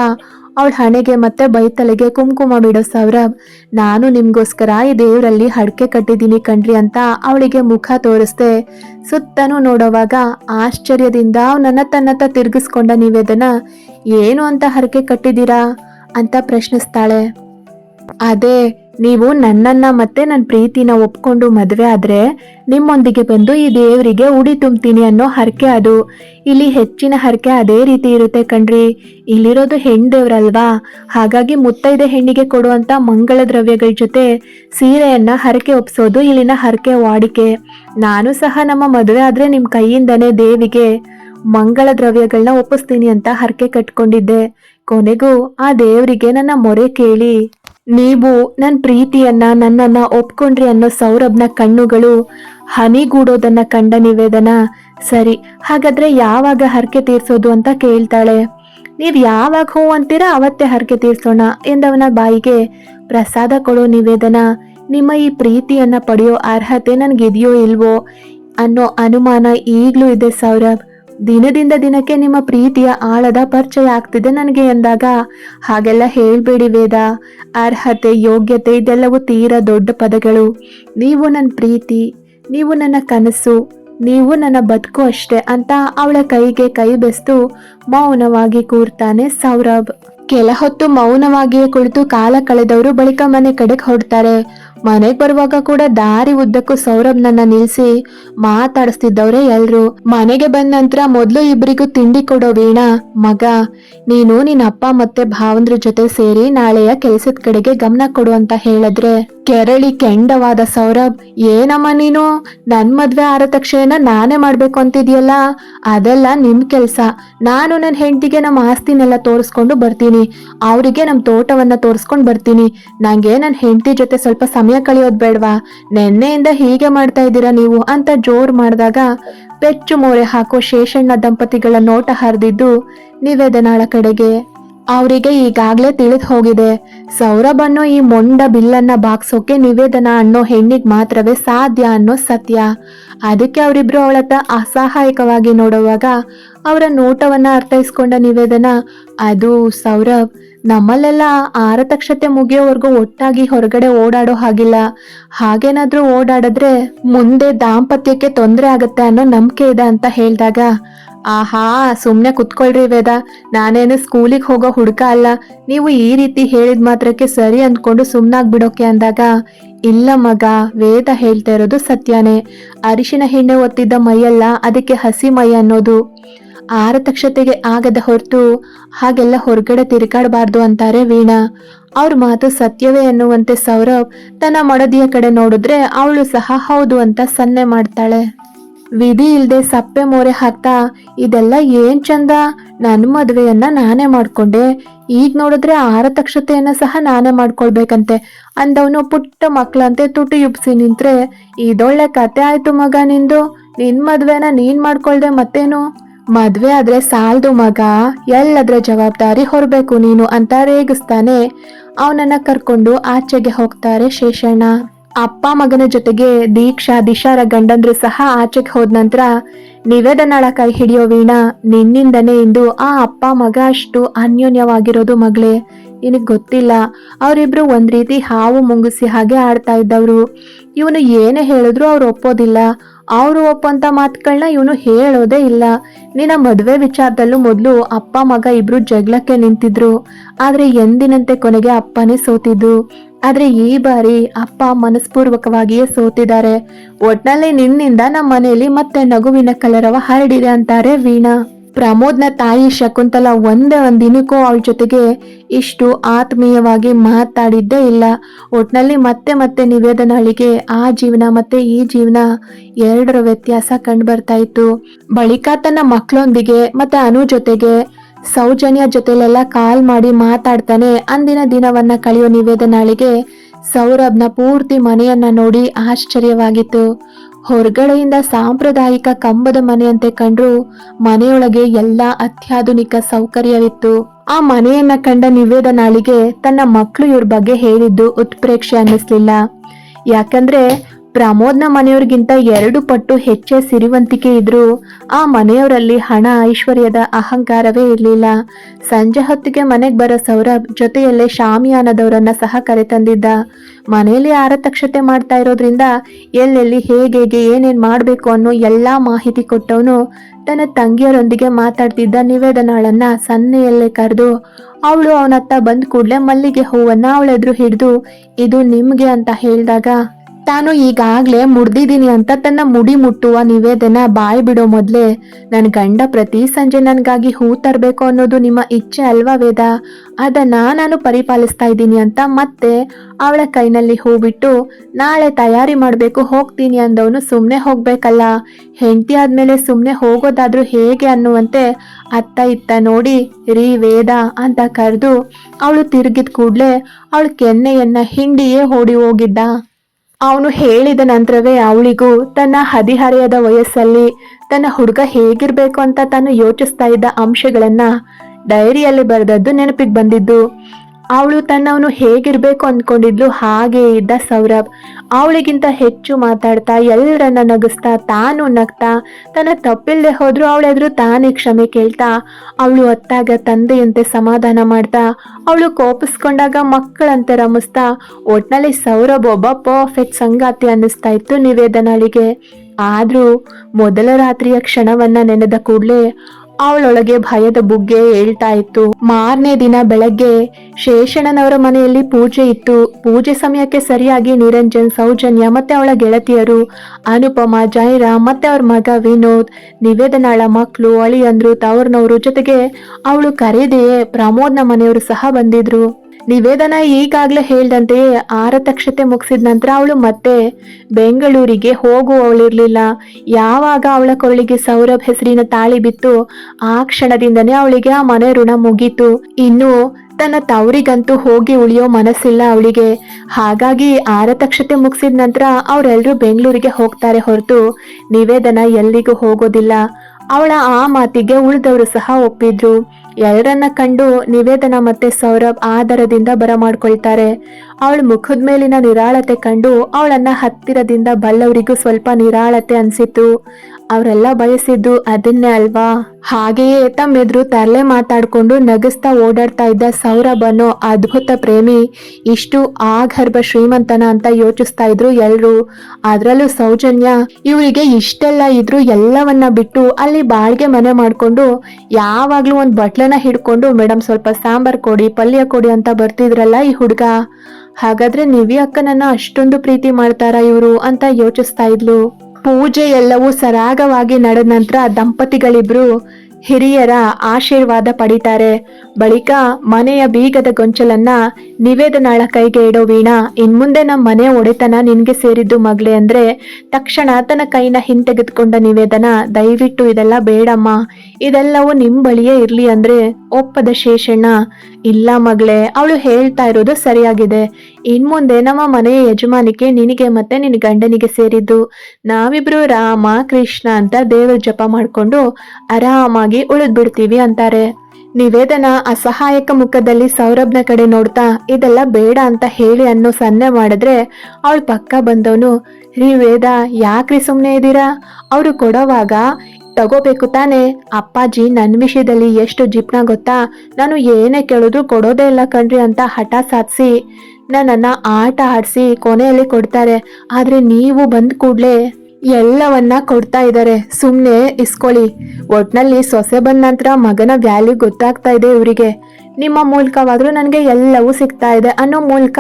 A: ಅವಳ ಹಣೆಗೆ ಮತ್ತೆ ಬೈತಲೆಗೆ ಕುಂಕುಮ ಬಿಡೋ ಸೌರಭ್, ನಾನು ನಿಮ್ಗೋಸ್ಕರ ಈ ದೇವರಲ್ಲಿ ಹಡ್ಕೆ ಕಟ್ಟಿದ್ದೀನಿ ಕಣ್ರಿ ಅಂತ ಅವಳಿಗೆ ಮುಖ ತೋರಿಸ್ದೆ. ಸುತ್ತನೂ ನೋಡೋವಾಗ ಆಶ್ಚರ್ಯದಿಂದ ನನ್ನ ತನ್ನತ್ತ ತಿರುಗಿಸ್ಕೊಂಡ ನಿವೇದನ, ಏನು ಅಂತ ಹರಕೆ ಕಟ್ಟಿದ್ದೀರಾ? ಅಂತ ಪ್ರಶ್ನಿಸ್ತಾಳೆ. ಅದೇ ನೀವು ನನ್ನನ್ನ ಮತ್ತೆ ನನ್ನ ಪ್ರೀತಿನ ಒಪ್ಕೊಂಡು ಮದುವೆ ಆದ್ರೆ ನಿಮ್ಮೊಂದಿಗೆ ಬಂದು ಈ ದೇವರಿಗೆ ಉಡಿ ತುಂಬ್ತೀನಿ ಅನ್ನೋ ಹರಕೆ ಅದು. ಇಲ್ಲಿ ಹೆಚ್ಚಿನ ಹರಕೆ ಅದೇ ರೀತಿ ಇರುತ್ತೆ ಕಣ್ರಿ. ಇಲ್ಲಿರೋದು ಹೆಣ್ಣು ದೇವ್ರಲ್ವಾ? ಹಾಗಾಗಿ ಮುತ್ತೈದೆ ಹೆಣ್ಣಿಗೆ ಕೊಡುವಂತ ಮಂಗಳ ದ್ರವ್ಯಗಳ ಜೊತೆ ಸೀರೆಯನ್ನ ಹರಕೆ ಒಪ್ಸೋದು ಇಲ್ಲಿನ ಹರಕೆ ವಾಡಿಕೆ. ನಾನು ಸಹ ನಮ್ಮ ಮದುವೆ ಆದ್ರೆ ನಿಮ್ ಕೈಯಿಂದನೇ ದೇವಿಗೆ ಮಂಗಳ ದ್ರವ್ಯಗಳನ್ನ ಒಪ್ಪಿಸ್ತೀನಿ ಅಂತ ಹರಕೆ ಕಟ್ಕೊಂಡಿದ್ದೆ. ಕೊನೆಗೂ ಆ ದೇವರಿಗೆ ನನ್ನ ಮೊರೆ ಕೇಳಿ. ನೀವು ನನ್ನ ಪ್ರೀತಿಯನ್ನ, ನನ್ನನ್ನ ಒಪ್ಕೊಂಡ್ರಿ ಅನ್ನೋ ಸೌರಭ್ನ ಕಣ್ಣುಗಳು ಹನಿಗೂಡೋದನ್ನ ಕಂಡ ನಿವೇದನ. ಸರಿ, ಹಾಗಾದ್ರೆ ಯಾವಾಗ ಹರಕೆ ತೀರ್ಸೋದು ಅಂತ ಕೇಳ್ತಾಳೆ. ನೀವು ಯಾವಾಗ ಹೂ ಅಂತೀರಾ ಅವತ್ತೇ ಹರಕೆ ತೀರ್ಸೋಣ ಎಂದವನ ಬಾಯಿಗೆ ಪ್ರಸಾದ ಕೊಡೋ ನಿವೇದನ. ನಿಮ್ಮ ಈ ಪ್ರೀತಿಯನ್ನ ಪಡೆಯೋ ಅರ್ಹತೆ ನನಗಿದೆಯೋ ಇಲ್ವೋ ಅನ್ನೋ ಅನುಮಾನ ಈಗಲೂ ಇದೆ ಸೌರಭ್. ದಿನದಿಂದ ದಿನಕ್ಕೆ ನಿಮ್ಮ ಪ್ರೀತಿಯ ಆಳದ ಪರಿಚಯ ಆಗ್ತಿದೆ ನನಗೆ ಎಂದಾಗ. ಹಾಗೆಲ್ಲ ಹೇಳ್ಬೇಡಿ ವೇದ. ಅರ್ಹತೆ, ಯೋಗ್ಯತೆ ಇದೆಲ್ಲವೂ ತೀರ ದೊಡ್ಡ ಪದಗಳು. ನೀವು ನನ್ನ ಪ್ರೀತಿ, ನೀವು ನನ್ನ ಕನಸು, ನೀವು ನನ್ನ ಬದುಕು ಅಷ್ಟೇ ಅಂತ ಅವಳ ಕೈಗೆ ಕೈ ಬೆಸ್ತು ಮೌನವಾಗಿ ಕೂರ್ತಾನೆ ಸೌರಭ್. ಕೆಲ ಹೊತ್ತು ಮೌನವಾಗಿಯೇ ಕುಳಿತು ಕಾಲ ಕಳೆದವರು ಬಳಿಕ ಮನೆ ಕಡೆಗೆ ಹೊರಡ್ತಾರೆ. ಮನೆಗೆ ಬರುವಾಗ ಕೂಡ ದಾರಿ ಉದ್ದಕ್ಕೂ ಸೌರಭ್ನನ್ನ ನಿಲ್ಸಿ ಮಾತಾಡಿಸ್ತಿದ್ದವ್ರೆ ಎಲ್ರು. ಮನೆಗೆ ಬಂದ ನಂತರ ಮೊದ್ಲು ಇಬ್ರಿಗೂ ತಿಂಡಿ ಕೊಡೋ ವೀಣಾ, ಮಗ, ನೀನು ನಿನ್ನ ಅಪ್ಪ ಮತ್ತೆ ಭಾವಂದ್ರ ಜೊತೆ ಸೇರಿ ನಾಳೆಯ ಕೆಲಸದ ಕಡೆಗೆ ಗಮನ ಕೊಡು ಅಂತ ಹೇಳಿದ್ರೆ, ಕೆರಳಿ ಕೆಂಡವಾದ ಸೌರಭ್, ಏನಮ್ಮ ನೀನು? ನನ್ ಮದ್ವೆ ಆರ ತಕ್ಷಣ ನಾನೇ ಮಾಡ್ಬೇಕು ಅಂತಿದ್ಯಲ್ಲ? ಅದೆಲ್ಲ ನಿಮ್ ಕೆಲ್ಸ. ನಾನು ನನ್ನ ಹೆಂಡತಿಗೆ ನಮ್ಮ ಆಸ್ತಿನೆಲ್ಲ ತೋರಿಸ್ಕೊಂಡು ಬರ್ತೀನಿ. ಅವರಿಗೆ ನಮ್ಮ ತೋಟವನ್ನ ತೋರಿಸ್ಕೊಂಡು ಬರ್ತೀನಿ. ನಂಗೆ ನನ್ನ ಹೆಂಡತಿ ಜೊತೆ ಸ್ವಲ್ಪ ಸಮಯ ಕಳೆಯೋದ್ ಬೇಡ್ವಾ? ನೆನ್ನೆಯಿಂದ ಹೀಗೆ ಮಾಡ್ತಾ ಇದ್ದೀರಾ ನೀವು ಅಂತ ಜೋರ್ ಮಾಡಿದಾಗ ಪೆಚ್ಚು ಮೋರೆ ಹಾಕೋ ಶೇಷಣ್ಣ ದಂಪತಿಗಳ ನೋಟ ಹರಿದಿದ್ದು ನಿವೇದನಾಳ ಕಡೆಗೆ. ಅವರಿಗೆ ಈಗಾಗ್ಲೇ ತಿಳಿದು ಹೋಗಿದೆ. ಸೌರಭ್ ಅನ್ನೋ ಈ ಮೊಂಡ ಬಿಲ್ಲನ್ನ ಬಾಕ್ಸೋಕೆ ನಿವೇದನ ಅನ್ನೋ ಹೆಣ್ಣಿಗೆ ಮಾತ್ರವೇ ಸಾಧ್ಯ ಅನ್ನೋ ಸತ್ಯ. ಅದಕ್ಕೆ ಅವರಿಬ್ರು ಅವಳತ್ತ ಅಸಹಾಯಕವಾಗಿ ನೋಡುವಾಗ ಅವರ ನೋಟವನ್ನ ಅರ್ಥೈಸ್ಕೊಂಡ ನಿವೇದನ, ಅದು ಸೌರಭ್, ನಮ್ಮಲ್ಲೆಲ್ಲ ಆರತಕ್ಷತೆ ಮುಗಿಯೋವರೆಗೂ ಒಟ್ಟಾಗಿ ಹೊರಗಡೆ ಓಡಾಡೋ ಹಾಗಿಲ್ಲ. ಹಾಗೇನಾದ್ರೂ ಓಡಾಡಿದ್ರೆ ಮುಂದೆ ದಾಂಪತ್ಯಕ್ಕೆ ತೊಂದರೆ ಆಗುತ್ತೆ ಅನ್ನೋ ನಂಬಿಕೆ ಇದೆ, ಅಂತ ಹೇಳಿದಾಗ ಆಹಾ ಸುಮ್ಮನೆ ಕುತ್ಕೊಳ್ರಿ ವೇದ. ನಾನೇನು ಸ್ಕೂಲಿಗೆ ಹೋಗೋ ಹುಡುಕ ಅಲ್ಲ. ನೀವು ಈ ರೀತಿ ಹೇಳಿದ ಮಾತ್ರಕ್ಕೆ ಸರಿ ಅಂದ್ಕೊಂಡು ಸುಮ್ನಾಗ್ ಬಿಡೋಕೆ ಅಂದಾಗ, ಇಲ್ಲ ಮಗ, ವೇದ ಹೇಳ್ತಾ ಇರೋದು ಸತ್ಯನೇ. ಅರಿಶಿನ ಹೆಣ್ಣೆ ಒತ್ತಿದ್ದ ಮೈಯಲ್ಲ, ಅದಕ್ಕೆ ಹಸಿ ಮೈ ಅನ್ನೋದು. ಆರತಕ್ಷತೆಗೆ ಆಗದ ಹೊರತು, ಹಾಗೆಲ್ಲ ಹೊರಗಡೆ ತಿರುಗಾಡಬಾರ್ದು ಅಂತಾರೆ ವೀಣಾ. ಅವ್ರ ಮಾತು ಸತ್ಯವೇ ಅನ್ನುವಂತೆ ಸೌರಭ್ ತನ್ನ ಮಡದಿಯ ಕಡೆ ನೋಡಿದ್ರೆ ಅವಳು ಸಹ ಹೌದು ಅಂತ ಸನ್ನೆ ಮಾಡ್ತಾಳೆ. ವಿಧಿ ಇಲ್ದೆ ಸಪ್ಪೆ ಮೋರೆ ಹಾಕ್ತಾ, ಇದೆಲ್ಲ ಏನ್ ಚಂದ? ನನ್ನ ಮದುವೆಯನ್ನ ನಾನೇ ಮಾಡ್ಕೊಂಡೆ. ಈಗ ನೋಡಿದ್ರೆ ಆರತಕ್ಷತೆಯನ್ನ ಸಹ ನಾನೇ ಮಾಡ್ಕೊಳ್ಬೇಕಂತೆ. ಅಂದವನು ಪುಟ್ಟ ಮಕ್ಳಂತೆ ತುಟಿ ಯುಬ್ಸಿ ನಿಂತ್ರೆ, ಇದೊಳ್ಳೆ ಕತೆ ಆಯ್ತು ಮಗ ನಿಂದು. ನಿನ್ ಮದ್ವೆನ ನೀನ್ ಮಾಡ್ಕೊಳ್ದೆ ಮತ್ತೇನು? ಮದ್ವೆ ಆದ್ರೆ ಸಾಲ್ದು ಮಗ. ಎಲ್ಲದ್ರ ಜವಾಬ್ದಾರಿ ಹೊರಬೇಕು ನೀನು ಅಂತ ರೇಗಿಸ್ತಾನೆ. ಅವನನ್ನ ಕರ್ಕೊಂಡು ಆಚೆಗೆ ಹೋಗ್ತಾರೆ ಶೇಷಣ್ಣ. ಅಪ್ಪ ಮಗನ ಜೊತೆಗೆ ದೀಕ್ಷಾ, ದಿಶಾರ ಗಂಡಂದ್ರು ಸಹ ಆಚೆಗೆ ಹೋದ ನಂತರ ನಿವೇದನಾಳ ಕೈ ಹಿಡಿಯೋ ವೀಣಾ ನಿನ್ನಿಂದನೇ ಇಂದು ಆ ಅಪ್ಪ ಮಗ ಅಷ್ಟು ಅನ್ಯೋನ್ಯವಾಗಿರೋದು ಮಗಳೇ. ನಿನಗೆ ಗೊತ್ತಿಲ್ಲ. ಅವರಿಬ್ರು ಒಂದ್ ರೀತಿ ಹಾವು ಮುಂಗಿಸಿ ಹಾಗೆ ಆಡ್ತಾ ಇದ್ದವ್ರು. ಇವನು ಏನೇ ಹೇಳಿದ್ರು ಅವ್ರು ಒಪ್ಪೋದಿಲ್ಲ. ಅವರು ಒಪ್ಪಂತ ಮಾತುಗಳನ್ನ ಇವನು ಹೇಳೋದೇ ಇಲ್ಲ. ನಿನ್ನ ಮದುವೆ ವಿಚಾರದಲ್ಲೂ ಮೊದಲು ಅಪ್ಪ, ಮಗ ಇಬ್ರು ಜಗಳಕ್ಕೆ ನಿಂತಿದ್ರು. ಆದ್ರೆ ಎಂದಿನಂತೆ ಕೊನೆಗೆ ಅಪ್ಪನೇ ಸೋತಿದ್ದು. ಆದ್ರೆ ಈ ಬಾರಿ ಅಪ್ಪ ಮನಸ್ಪೂರ್ವಕವಾಗಿಯೇ ಸೋತಿದ್ದಾರೆ. ಒಟ್ನಲ್ಲಿ ನಿನ್ನಿಂದ ನಮ್ಮ ಮನೆಯಲ್ಲಿ ಮತ್ತೆ ನಗುವಿನ ಕಲರವ ಹರಡಿದೆ ಅಂತಾರೆ ವೀಣಾ. ಪ್ರಮೋದ್ನ ತಾಯಿ ಶಕುಂತಲ ಒಂದೇ ಒಂದು ದಿನಕ್ಕೂ ಅವಳ ಜೊತೆಗೆ ಇಷ್ಟು ಆತ್ಮೀಯವಾಗಿ ಮಾತಾಡಿದ್ದೇ ಇಲ್ಲ. ಒಟ್ನಲ್ಲಿ ಮತ್ತೆ ಮತ್ತೆ ನಿವೇದನಾಳಿಗೆ ಆ ಜೀವನ ಮತ್ತೆ ಈ ಜೀವನ ಎರಡರ ವ್ಯತ್ಯಾಸ ಕಂಡು ಬರ್ತಾ ಇತ್ತು. ಬಳಿಕ ತನ್ನ ಮಕ್ಕಳೊಂದಿಗೆ ಮತ್ತೆ ಅನು ಜೊತೆಗೆ ಸೌಜನ್ಯ ಜೊತೆಲೆಲ್ಲ ಕಾಲ್ ಮಾಡಿ ಮಾತಾಡ್ತಾನೆ ಅಂದಿನ ದಿನವನ್ನ ಕಳೆಯೋ ನಿವೇದನಾಳಿಗೆ ಸೌರಭ್ನ ಪೂರ್ತಿ ಮನೆಯನ್ನ ನೋಡಿ ಆಶ್ಚರ್ಯವಾಗಿತ್ತು. ಹೊರಗಡೆಯಿಂದ ಸಾಂಪ್ರದಾಯಿಕ ಕಂಬದ ಮನೆಯಂತೆ ಕಂಡ್ರು ಮನೆಯೊಳಗೆ ಎಲ್ಲಾ ಅತ್ಯಾಧುನಿಕ ಸೌಕರ್ಯವಿತ್ತು. ಆ ಮನೆಯನ್ನ ಕಂಡ ನಿವೇದನಾಳಿಗೆ ತನ್ನ ಮಕ್ಕಳು ಇವ್ರ ಬಗ್ಗೆ ಹೇಳಿದ್ದು ಉತ್ಪ್ರೇಕ್ಷೆ ಅನ್ನಿಸ್ಲಿಲ್ಲ. ಯಾಕಂದ್ರೆ ಪ್ರಮೋದ್ನ ಮನೆಯವ್ರಿಗಿಂತ ಎರಡು ಪಟ್ಟು ಹೆಚ್ಚೇ ಸಿರಿವಂತಿಕೆ ಇದ್ರು ಆ ಮನೆಯವರಲ್ಲಿ ಹಣ, ಐಶ್ವರ್ಯದ ಅಹಂಕಾರವೇ ಇರಲಿಲ್ಲ. ಸಂಜೆ ಹೊತ್ತಿಗೆ ಮನೆಗೆ ಬರೋ ಸೌರಭ್ ಜೊತೆಯಲ್ಲೇ ಶಾಮಿಯಾನದವರನ್ನ ಸಹ ಕರೆತಂದಿದ್ದ. ಮನೆಯಲ್ಲಿ ಆರತಕ್ಷತೆ ಮಾಡ್ತಾ ಇರೋದ್ರಿಂದ ಎಲ್ಲೆಲ್ಲಿ ಹೇಗೆ, ಏನೇನ್ ಮಾಡ್ಬೇಕು ಅನ್ನೋ ಎಲ್ಲಾ ಮಾಹಿತಿ ಕೊಟ್ಟವನು ತನ್ನ ತಂಗಿಯರೊಂದಿಗೆ ಮಾತಾಡ್ತಿದ್ದ ನಿವೇದನಾಳನ್ನ ಸನ್ನೆಯಲ್ಲೇ ಕರೆದು, ಅವಳು ಅವನತ್ತ ಬಂದ ಕೂಡಲೇ ಮಲ್ಲಿಗೆ ಹೂವನ್ನ ಅವಳೆದ್ರು ಹಿಡಿದು ಇದು ನಿಮಗೆ ಅಂತ ಹೇಳಿದಾಗ ತಾನು ಈಗಾಗ್ಲೇ ಮುಡ್ದಿದ್ದೀನಿ ಅಂತ ತನ್ನ ಮುಡಿ ಮುಟ್ಟುವ ನಿವೇದನ ಬಾಯಿ ಬಿಡೋ ಮೊದಲೇ ನನ್ನ ಗಂಡ ಪ್ರತಿ ಸಂಜೆ ನನಗಾಗಿ ಹೂ ತರಬೇಕು ಅನ್ನೋದು ನಿಮ್ಮ ಇಚ್ಛೆ ಅಲ್ವಾ ವೇದ? ಅದನ್ನ ನಾನು ಪರಿಪಾಲಿಸ್ತಾ ಇದ್ದೀನಿ ಅಂತ ಮತ್ತೆ ಅವಳ ಕೈನಲ್ಲಿ ಹೂ ಬಿಟ್ಟು, ನಾಳೆ ತಯಾರಿ ಮಾಡಬೇಕು, ಹೋಗ್ತೀನಿ ಅಂದವನು ಸುಮ್ಮನೆ ಹೋಗಬೇಕಲ್ಲ. ಹೆಂಡತಿ ಆದ್ಮೇಲೆ ಸುಮ್ಮನೆ ಹೋಗೋದಾದರೂ ಹೇಗೆ ಅನ್ನುವಂತೆ ಅತ್ತ ಇತ್ತ ನೋಡಿ, ರೀ ವೇದ ಅಂತ ಕರೆದು ಅವಳು ತಿರುಗಿದ ಕೂಡಲೇ ಅವಳು ಕೆನ್ನೆಯನ್ನ ಹಿಂಡಿಯೇ ಓಡಿ ಹೋಗಿದ್ದ. ಅವನು ಹೇಳಿದ ನಂತರವೇ ಅವಳಿಗೂ ತನ್ನ ಹದಿಹರೆಯದ ವಯಸ್ಸಲ್ಲಿ ತನ್ನ ಹುಡುಗ ಹೇಗಿರ್ಬೇಕು ಅಂತ ತಾನು ಯೋಚಿಸ್ತಾ ಇದ್ದ ಅಂಶಗಳನ್ನ ಡೈರಿಯಲ್ಲಿ ಬರೆದದ್ದು ನೆನಪಿಗೆ ಬಂದಿದ್ದು. ಅವಳು ತನ್ನವನು ಹೇಗಿರಬೇಕು ಅಂದ್ಕೊಂಡಿದ್ಲು ಹಾಗೆ ಇದ್ದ ಸೌರಭ್. ಅವಳಿಗಿಂತ ಹೆಚ್ಚು ಮಾತಾಡ್ತಾ, ಎಲ್ಲರನ್ನ ನಗಿಸ್ತಾ, ತಾನು ನಗ್ತಾ, ತನ್ನ ತಪ್ಪಿಲ್ಲದೆ ಹೋದ್ರು ಅವಳೆದ್ರು ತಾನೇ ಕ್ಷಮೆ ಕೇಳ್ತಾ, ಅವಳು ಅತ್ತಾಗ ತಂದೆಯಂತೆ ಸಮಾಧಾನ ಮಾಡ್ತಾ, ಅವಳು ಕೋಪಿಸ್ಕೊಂಡಾಗ ಮಕ್ಕಳಂತೆ ರಮಿಸ್ತಾ, ಒಟ್ನಲ್ಲಿ ಸೌರಭ್ ಒಬ್ಬ ಪರ್ಫೆಕ್ಟ್ ಸಂಗಾತಿ ಅನ್ನಿಸ್ತಾ ಇತ್ತು ನಿವೇದನಾಳಿಗೆ ಆದರೂ ಮೊದಲ ರಾತ್ರಿಯ ಕ್ಷಣವನ್ನ ನೆನೆದ ಕೂಡ್ಲೆ ಅವಳೊಳಗೆ ಭಯದ ಬುಗ್ಗೆ ಹೇಳ್ತಾ ಇತ್ತು. ಮಾರನೇ ದಿನ ಬೆಳಗ್ಗೆ ಶೇಷಣ್ಣನವರ ಮನೆಯಲ್ಲಿ ಪೂಜೆ ಇತ್ತು. ಪೂಜೆ ಸಮಯಕ್ಕೆ ಸರಿಯಾಗಿ ನಿರಂಜನ್, ಸೌಜನ್ಯ ಮತ್ತೆ ಅವಳ ಗೆಳತಿಯರು ಅನುಪಮ, ಜೈರಾ ಮತ್ತೆ ಅವ್ರ ಮಗ ವಿನೋದ್, ನಿವೇದನಾಳ ಮಕ್ಕಳು ಅಳಿಯಂದ್ರು, ತವರ್ನವರು ಜೊತೆಗೆ ಅವಳು ಕರೆದೆಯೇ ಪ್ರಮೋದ್ನ ಮನೆಯವರು ಸಹ ಬಂದಿದ್ರು. ನಿವೇದನ ಈಗಾಗ್ಲೇ ಹೇಳ್ದಂತೆಯೇ ಆರತಕ್ಷತೆ ಮುಗಿಸಿದ ನಂತರ ಅವಳು ಮತ್ತೆ ಬೆಂಗಳೂರಿಗೆ ಹೋಗುವವಳಿರ್ಲಿಲ್ಲ. ಯಾವಾಗ ಅವಳ ಕೊರಳಿಗೆ ಸೌರಭ್ ಹೆಸರಿನ ತಾಳಿ ಬಿತ್ತು, ಆ ಕ್ಷಣದಿಂದನೇ ಅವಳಿಗೆ ಆ ಮನೆ ಋಣ ಮುಗೀತು. ಇನ್ನು ತನ್ನ ತವರಿಗಂತೂ ಹೋಗಿ ಉಳಿಯೋ ಮನಸ್ಸಿಲ್ಲ ಅವಳಿಗೆ. ಹಾಗಾಗಿ ಆರತಕ್ಷತೆ ಮುಗಿಸಿದ ನಂತರ ಅವರೆಲ್ಲರೂ ಬೆಂಗಳೂರಿಗೆ ಹೋಗ್ತಾರೆ ಹೊರತು ನಿವೇದನ ಎಲ್ಲಿಗೂ ಹೋಗೋದಿಲ್ಲ. ಅವಳ ಆ ಮಾತಿಗೆ ಉಳಿದವರು ಸಹ ಒಪ್ಪಿದ್ರು. ಎಲ್ಲರನ್ನ ಕಂಡು ನಿವೇದನ ಮತ್ತೆ ಸೌರಭ್ ಆದರದಿಂದ ಬರಮಾಡ್ಕೊಳ್ತಾರೆ. ಅವಳ ಮುಖದ ಮೇಲಿನ ನಿರಾಳತೆ ಕಂಡು ಅವಳನ್ನ ಹತ್ತಿರದಿಂದ ಬಲ್ಲವರಿಗೂ ಸ್ವಲ್ಪ ನಿರಾಳತೆ ಅನ್ಸಿತ್ತು. ಅವರೆಲ್ಲ ಬಯಸಿದ್ದು ಅದನ್ನೇ ಅಲ್ವಾ? ಹಾಗೆಯೇ ತಮ್ಮೆದುರು ತರಲೆ ಮಾತಾಡ್ಕೊಂಡು ನಗಿಸ್ತಾ ಓಡಾಡ್ತಾ ಇದ್ದ ಸೌರಭ್ ಅನ್ನೋ ಅದ್ಭುತ ಪ್ರೇಮಿ, ಇಷ್ಟು ಆಗರ್ಭ ಶ್ರೀಮಂತನ ಅಂತ ಯೋಚಿಸ್ತಾ ಇದ್ರು ಎಲ್ರು. ಅದರಲ್ಲೂ ಸೌಜನ್ಯ, ಇವರಿಗೆ ಇಷ್ಟೆಲ್ಲ ಇದ್ರು ಎಲ್ಲವನ್ನ ಬಿಟ್ಟು ಅಲ್ಲಿ ಬಾಳ್ಗೆ ಮನೆ ಮಾಡ್ಕೊಂಡು ಯಾವಾಗ್ಲೂ ಒಂದು ಬಟ್ಲನ ಹಿಡ್ಕೊಂಡು ಮೇಡಮ್ ಸ್ವಲ್ಪ ಸಾಂಬಾರ್ ಕೊಡಿ, ಪಲ್ಯ ಕೊಡಿ ಅಂತ ಬರ್ತಿದ್ರಲ್ಲ ಈ ಹುಡ್ಗ? ಹಾಗಾದ್ರೆ ನಿವಿ ಅಕ್ಕನನ್ನ ಅಷ್ಟೊಂದು ಪ್ರೀತಿ ಮಾಡ್ತಾರಾ ಇವರು? ಅಂತ ಯೋಚಿಸ್ತಾ ಇದ್ಲು. ಪೂಜೆ ಎಲ್ಲವೂ ಸರಾಗವಾಗಿ ನಡೆದ ನಂತರ ದಂಪತಿಗಳಿಬ್ರು ಹಿರಿಯರ ಆಶೀರ್ವಾದ ಪಡಿತಾರೆ. ಬಳಿಕ ಮನೆಯ ಬೀಗದ ಗೊಂಚಲನ್ನ ನಿವೇದನಾಳ ಕೈಗೆ ಇಡೋ ವೀಣಾ, ಇನ್ಮುಂದೆ ನಮ್ಮ ಮನೆ ಒಡೆತನ ನಿನ್ಗೆ ಸೇರಿದ್ದು ಮಗಳೇ ಅಂದ್ರೆ ತಕ್ಷಣ ತನ್ನ ಕೈನ ಹಿಂತೆಗೆದುಕೊಂಡ ನಿವೇದನ, ದಯವಿಟ್ಟು ಇದೆಲ್ಲ ಬೇಡಮ್ಮ. ಇದೆಲ್ಲವೂ ನಿಮ್ ಬಳಿಯೇ ಇರ್ಲಿ ಅಂದ್ರೆ ಒಪ್ಪದ ಶೇಷಣ್ಣ. ಇಲ್ಲ ಮಗಳೇ, ಅವಳು ಹೇಳ್ತಾ ಇರೋದು ಸರಿಯಾಗಿದೆ. ಇನ್ಮುಂದೆ ನಮ್ಮ ಮನೆಯ ಯಜಮಾನಿಕೆ ನಿನಗೆ ಮತ್ತೆ ನಿನ್ನ ಗಂಡನಿಗೆ ಸೇರಿದ್ದು. ನಾವಿಬ್ರು ರಾಮ, ಕೃಷ್ಣ ಅಂತ ದೇವರ ಜಪ ಮಾಡ್ಕೊಂಡು ಆರಾಮಾಗಿ ಉಳಿದ್ ಬಿಡ್ತೀವಿ ಅಂತಾರೆ. ನಿವೇದನ ಅಸಹಾಯಕ ಮುಖದಲ್ಲಿ ಸೌರಭ್ನ ಕಡೆ ನೋಡ್ತಾ, ಇದೆಲ್ಲ ಬೇಡ ಅಂತ ಹೇಳಿ ಅನ್ನೋ ಸನ್ನೆ ಮಾಡಿದ್ರೆ ಅವಳು ಪಕ್ಕ ಬಂದವನು ರೀ ವೇದ ಯಾಕ್ರಿ ಸುಮ್ಮನೆ ಇದ್ದೀರಾ? ಅವರು ಕೊಡೋವಾಗ ತಗೋಬೇಕು ತಾನೆ. ಅಪ್ಪಾಜಿ ನನ್ನ ವಿಷಯದಲ್ಲಿ ಎಷ್ಟು ಜಿಪ್ನ ಗೊತ್ತಾ? ನಾನು ಏನೇ ಕೇಳಿದ್ರು ಕೊಡೋದೇ ಇಲ್ಲ ಕಣ್ರಿ ಅಂತ ಹಠ ಸಾಧಿಸಿ, ನನ್ನನ್ನ ಆಟ ಆಡಿಸಿ ಕೊನೆಯಲ್ಲಿ ಕೊಡ್ತಾರೆ. ಆದ್ರೆ ನೀವು ಬಂದ ಕೂಡ್ಲೆ ಎಲ್ಲವನ್ನ ಕೊಡ್ತಾ ಇದ್ದಾರೆ ಸುಮ್ಮನೆ ಇಸ್ಕೊಳ್ಳಿ. ಒಟ್ನಲ್ಲಿ ಸೊಸೆ ಬಂದ ನಂತರ ಮಗನ ವ್ಯಾಲ್ಯೂ ಗೊತ್ತಾಗ್ತಾ ಇದೆ ಇವರಿಗೆ. ನಿಮ್ಮ ಮೂಲಕವಾದರೂ ನನಗೆ ಎಲ್ಲವೂ ಸಿಗ್ತಾ ಇದೆ ಅನ್ನೋ ಮೂಲಕ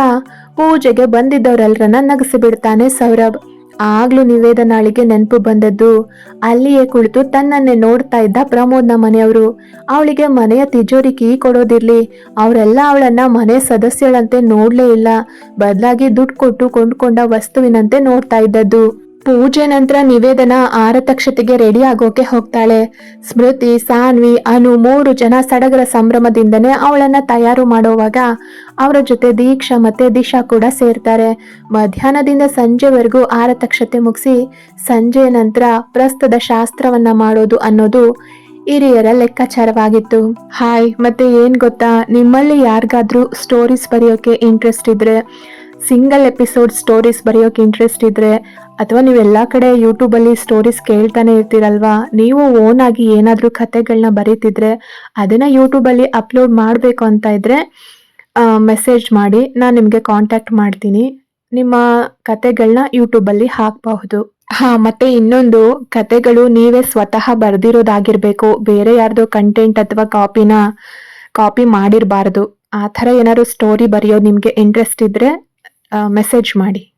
A: ಪೂಜೆಗೆ ಬಂದಿದ್ದವರೆಲ್ಲರನ್ನ ನಗಸಿಬಿಡ್ತಾನೆ ಸೌರಭ್. ಆಗ್ಲೂ ನಿವೇದನಾಳಿಗೆ ನೆನಪು ಬಂದದ್ದು, ಅಲ್ಲಿಯೇ ಕುಳಿತು ತನ್ನನ್ನೇ ನೋಡ್ತಾ ಇದ್ದ ಪ್ರಮೋದ್ನ ಮನೆಯವರು. ಅವಳಿಗೆ ಮನೆಯ ತಿಜೋರಿ ಕೀ ಕೊಡೋದಿರ್ಲಿ, ಅವರೆಲ್ಲ ಅವಳನ್ನ ಮನೆ ಸದಸ್ಯಳಂತೆ ನೋಡ್ಲೇ ಇಲ್ಲ. ಬದಲಾಗಿ ದುಡ್ಡು ಕೊಟ್ಟು ಕೊಂಡ್ಕೊಂಡ ವಸ್ತುವಿನಂತೆ ನೋಡ್ತಾ ಇದ್ದದ್ದು. ಪೂಜೆ ನಂತರ ನಿವೇದನ ಆರತಕ್ಷತೆಗೆ ರೆಡಿ ಆಗೋಕೆ ಹೋಗ್ತಾಳೆ. ಸ್ಮೃತಿ, ಸಾನ್ವಿ, ಅನು ಮೂರು ಜನ ಸಡಗರ ಸಂಭ್ರಮದಿಂದನೇ ಅವಳನ್ನ ತಯಾರು ಮಾಡೋವಾಗ ಅವರ ಜೊತೆ ದೀಕ್ಷಾ ಮತ್ತೆ ದಿಶಾ ಕೂಡ ಸೇರ್ತಾರೆ. ಮಧ್ಯಾಹ್ನದಿಂದ ಸಂಜೆವರೆಗೂ ಆರತಕ್ಷತೆ ಮುಗಿಸಿ ಸಂಜೆ ನಂತರ ಪ್ರಸ್ತುತ ಶಾಸ್ತ್ರವನ್ನ ಮಾಡೋದು ಅನ್ನೋದು ಹಿರಿಯರ ಲೆಕ್ಕಾಚಾರವಾಗಿತ್ತು. ಹಾಯ್, ಮತ್ತೆ ಏನ್ ಗೊತ್ತಾ? ನಿಮ್ಮಲ್ಲಿ ಯಾರಿಗಾದ್ರೂ ಸ್ಟೋರೀಸ್ ಬರೆಯೋಕೆ ಇಂಟ್ರೆಸ್ಟ್ ಇದ್ರೆ ಸಿಂಗಲ್ ಎಪಿಸೋಡ್ ಸ್ಟೋರೀಸ್ ಬರೆಯೋಕೆ ಇಂಟ್ರೆಸ್ಟ್ ಇದ್ರೆ, ಅಥವಾ ನೀವು ಎಲ್ಲ ಕಡೆ ಯೂಟ್ಯೂಬಲ್ಲಿ ಸ್ಟೋರೀಸ್ ಕೇಳ್ತಾನೆ ಇರ್ತೀರಲ್ವಾ, ನೀವು ಓನ್ ಆಗಿ ಏನಾದರೂ ಕತೆಗಳನ್ನ ಬರೀತಿದ್ರೆ, ಅದನ್ನು ಯೂಟ್ಯೂಬಲ್ಲಿ ಅಪ್ಲೋಡ್ ಮಾಡಬೇಕು ಅಂತ ಇದ್ರೆ ಮೆಸೇಜ್ ಮಾಡಿ, ನಾನು ನಿಮಗೆ ಕಾಂಟ್ಯಾಕ್ಟ್ ಮಾಡ್ತೀನಿ. ನಿಮ್ಮ ಕತೆಗಳನ್ನ ಯೂಟ್ಯೂಬಲ್ಲಿ ಹಾಕಬಹುದು. ಹಾಂ, ಮತ್ತೆ ಇನ್ನೊಂದು, ಕತೆಗಳು ನೀವೇ ಸ್ವತಃ ಬರೆದಿರೋದಾಗಿರ್ಬೇಕು, ಬೇರೆ ಯಾರ್ದೋ ಕಂಟೆಂಟ್ ಅಥವಾ ಕಾಪಿನ ಕಾಪಿ ಮಾಡಿರಬಾರ್ದು. ಆ ಥರ ಏನಾದ್ರು ಸ್ಟೋರಿ ಬರೆಯೋದು ನಿಮಗೆ ಇಂಟ್ರೆಸ್ಟ್ ಇದ್ರೆ ಮೆಸೇಜ್ ಮಾಡಿ.